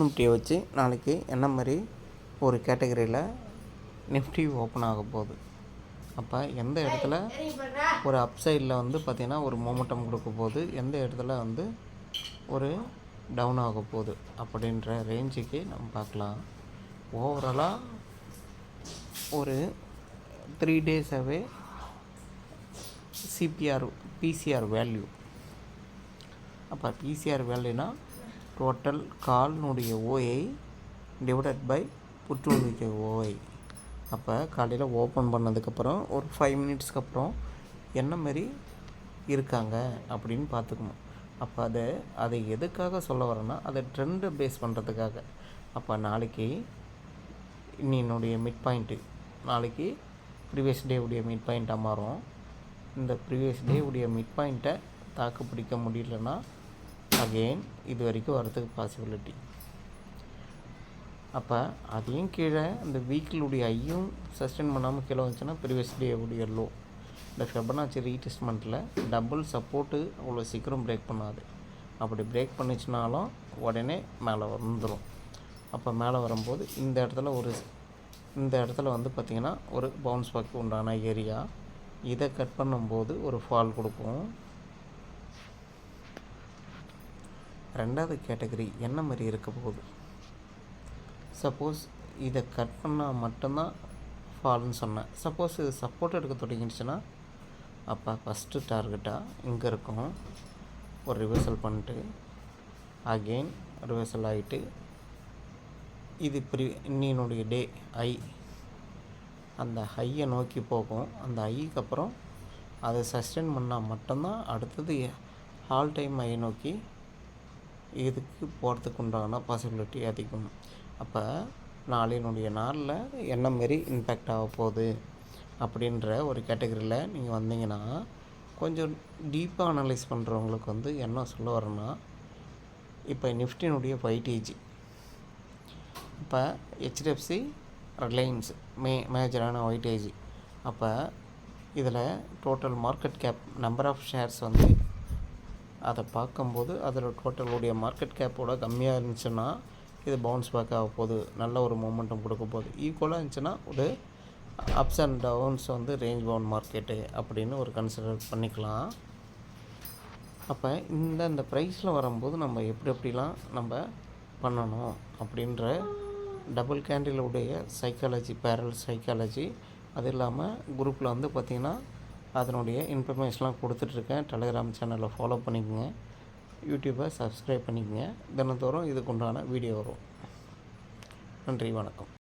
நிஃப்டியை வச்சு நாளைக்கு என்ன மாதிரி ஒரு கேட்டகரியில் நிஃப்டி ஓப்பன் ஆக போகுது. அப்போ எந்த இடத்துல ஒரு அப்சைடில் வந்து பார்த்திங்கன்னா ஒரு மொமெண்டம் கொடுக்க போகுது. எந்த இடத்துல வந்து ஒரு டவுன் ஆக போகுது அப்படின்ற ரேஞ்சுக்கு நம்ம பார்க்கலாம். ஓவராலாக ஒரு த்ரீ டேஸாகவே சிபிஆர் பிசிஆர் வேல்யூ அப்போ பிசிஆர் வேல்யூனால் டோட்டல் கால்னுடைய ஓஐ டிவைடட் பை புற்றுநோய்க்கு ஓஐ அப்போ காலையில் ஓப்பன் பண்ணதுக்கப்புறம் ஒரு ஃபைவ் மினிட்ஸ்க்கு அப்புறம் என்ன மாரி இருக்காங்க அப்படின்னு பார்த்துக்கணும். அப்போ அதை அதை எதுக்காக சொல்ல வரேன்னா அதை ட்ரெண்டை பேஸ் பண்ணுறதுக்காக அப்போ நாளைக்கு என்னுடைய மிட் பாயிண்ட்டு நாளைக்கு ப்ரீவியஸ் டே உடைய மிட் பாயிண்ட்டாக மாறும். இந்த ப்ரீவியஸ் டே உடைய மிட் பாயிண்ட்டை தாக்கு பிடிக்க முடியலன்னா அகெயின் இது வரைக்கும் வரத்துக்கு பாசிபிலிட்டி அப்போ அதையும் கீழே அந்த வீக்கிளுடைய ஐயும் சஸ்டெயின் பண்ணாமல் கீழே வந்துச்சுன்னா ப்ரீவியஸ் டே உடைய லோ இந்த ஃபெபனாச்சி ரீடெஸ்ட்மெண்ட்டில் டபுள் சப்போர்ட்டு அவ்வளோ சீக்கிரம் பிரேக் பண்ணாது. அப்படி பிரேக் பண்ணிச்சுனாலும் உடனே மேலே வந்துடும் அப்போ மேலே வரும்போது இந்த இடத்துல ஒரு இந்த இடத்துல வந்து பார்த்திங்கன்னா ஒரு பவுன்ஸ் பாக்கு உண்டான ஏரியா இதை கட் பண்ணும்போது ஒரு ஃபால் கொடுக்கும். ரெண்டாவது கேட்டகரி என்ன மாதிரி இருக்க போகுது? சப்போஸ் இதை கட் பண்ணால் மட்டும்தான் ஃபால்னு சொன்னேன். சப்போஸ் இது சப்போர்ட் எடுக்க தொடங்கிடுச்சுன்னா அப்போ ஃபஸ்ட்டு டார்கெட்டாக இங்கே இருக்கும். ஒரு ரிவர்சல் பண்ணிட்டு அகெயின் ரிவர்சல் ஆகிட்டு இது ப்ரி இன்னினுடைய டே ஐ அந்த ஹையை நோக்கி போகும். அந்த ஐக்கு அப்புறம் அதை சஸ்டெயின் பண்ணால் மட்டும்தான் அடுத்தது ஆல் டைம் ஐ நோக்கி இதுக்கு போகிறதுக்கு உண்டான பாசிபிலிட்டி அதிகம். அப்போ நாளினுடைய நாளில் என்ன மாரி இம்பேக்ட் ஆக போகுது அப்படின்ற ஒரு கேட்டகரியில் நீங்கள் வந்தீங்கன்னா கொஞ்சம் டீப்பாக அனலைஸ் பண்ணுறவங்களுக்கு வந்து என்ன சொல்ல வரேன்னா இப்போ நிஃப்டினுடைய ஃபைவ் இப்போ ஹெச்டிஎஃப்சி ரிலையன்ஸ் மே மேஜரான ஒயிட்டேஜ் அப்போ இதில் total market cap number of shares வந்து அதை பார்க்கும்போது அதில் டோட்டலுடைய மார்க்கெட் கேப்போட கம்மியாக இருந்துச்சுன்னா இது பவுன்ஸ் பேக் ஆக போகுது. நல்ல ஒரு மூமெண்ட்டும் கொடுக்க போகுது. ஈக்குவலாக இருந்துச்சுன்னா ஒரு அப்ஸ் அண்ட் டவுன்ஸ் வந்து ரேஞ்ச் பவுன் மார்க்கெட்டு அப்படின்னு ஒரு கன்சிடர் பண்ணிக்கலாம். அப்போ இந்த இந்த ப்ரைஸில் வரும்போது நம்ம எப்படி எப்படிலாம் நம்ம பண்ணணும் அப்படின்ற டபுள் கேண்டிலுடைய சைக்காலஜி பேரல் சைக்காலஜி அது இல்லாமல் குரூப்பில் வந்து பார்த்திங்கன்னா அதனுடைய இன்ஃபர்மேஷன்லாம் கொடுத்துட்ருக்கேன். டெலிகிராம் சேனலில் ஃபாலோ பண்ணிக்கோங்க. யூடியூப்பை சப்ஸ்கிரைப் பண்ணிக்கோங்க. தினந்தோறும் இதுக்கு உண்டான வீடியோ வரும். நன்றி வணக்கம்.